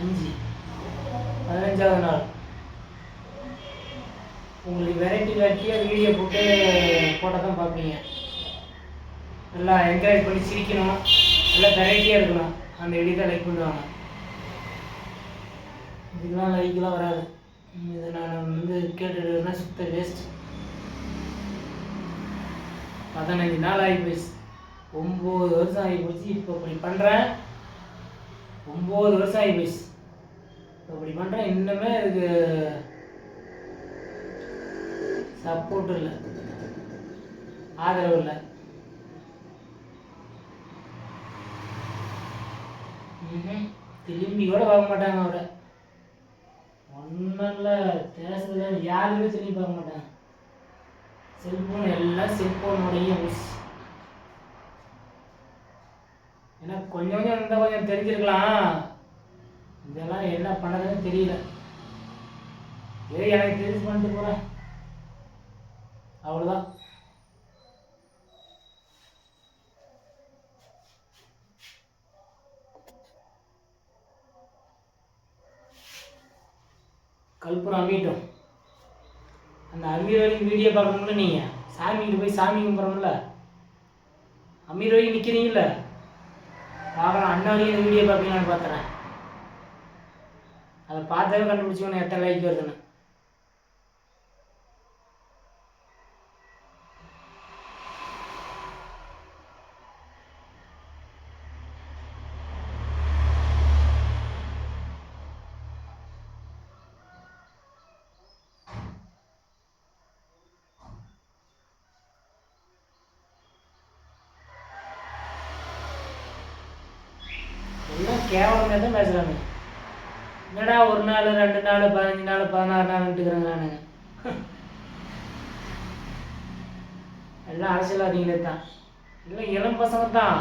அஞ்சு. பதினஞ்சாவது நாள். உங்களுக்கு வெரைட்டி வெரைட்டியாக வீடியோ போட்டு போட்டால் தான் பார்ப்பீங்க. நல்லா என்கரேஜ் பண்ணி சிரிக்கணும். நல்லா வெரைட்டியாக இருக்கணும். அந்த வீடியோ தான் லைக் பண்ணுவாங்க. இதுக்கெலாம் லைக்லாம் வராது. இதை நான் வந்து கேட்டுட்டுனா சுத்த வேஸ்ட் பதினஞ்சு நாள் ஆகி போச்சு. ஒம்பது வருஷம் ஆகி போச்சு. இப்போ இப்படி பண்ணுறேன் ஒம்பது வருஷம் ஆகி போச்சு இப்படி பண்ணுறேன் இன்னுமே அதுக்கு சப்போர்ட் இல்லை. ஆதரவு இல்லை. திரும்பி கூட பார்க்க மாட்டாங்க அவரை. ஒன்றும் இல்லை. பேசுறதுல யாருமே திரும்பி பார்க்க மாட்டாங்க. செல்ஃபோன் எல்லாம் செல்ஃபோனுடைய மிஸ் ஏன்னா கொஞ்சம் கொஞ்சம் இருந்தால் கொஞ்சம் தெரிஞ்சிருக்கலாம். இதெல்லாம் என்ன பண்ணதுன்னு தெரியல. ஏய் எனக்கு தெரிஞ்சு பண்ணிட்டு போகிறேன் அவ்வளோதான் கல்புரம் அமீட்டும் அந்த அமீர் வரைக்கும் வீடியோ பார்க்கணும்ல நீங்கள் சாமிகிட்ட போய் சாமி கும்பிட்றோம்ல அமீர் வரைக்கும் நிற்கிறீங்கள பார்க்கலாம் அண்ணா வரைக்கும் இந்த வீடியோ பார்ப்பீங்களான்னு பார்த்துறேன் அதை பார்த்தாவே கண்டுபிடிச்சிக்கணும் எத்தனை லைக் வருதுன்னு எல்லாம் கேவலமாக தான் பேசுகிறாங்க என்னடா ஒரு நாள் ரெண்டு நாள் பதினஞ்சு நாள் பதினாறு நாள்ட்டுக்கிறேங்க நானுங்க எல்லாம் அரசியல்வாதிகளே தான். எல்லாம் இளம் பசங்க தான்.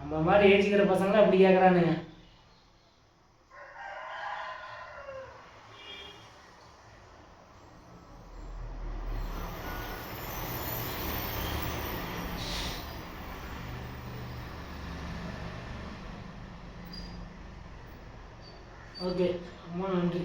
நம்ம மாதிரி ஏஜிக்கிற பசங்களாம் அப்படி கேட்குறானுங்க ஓகே ரொம்ப நன்றி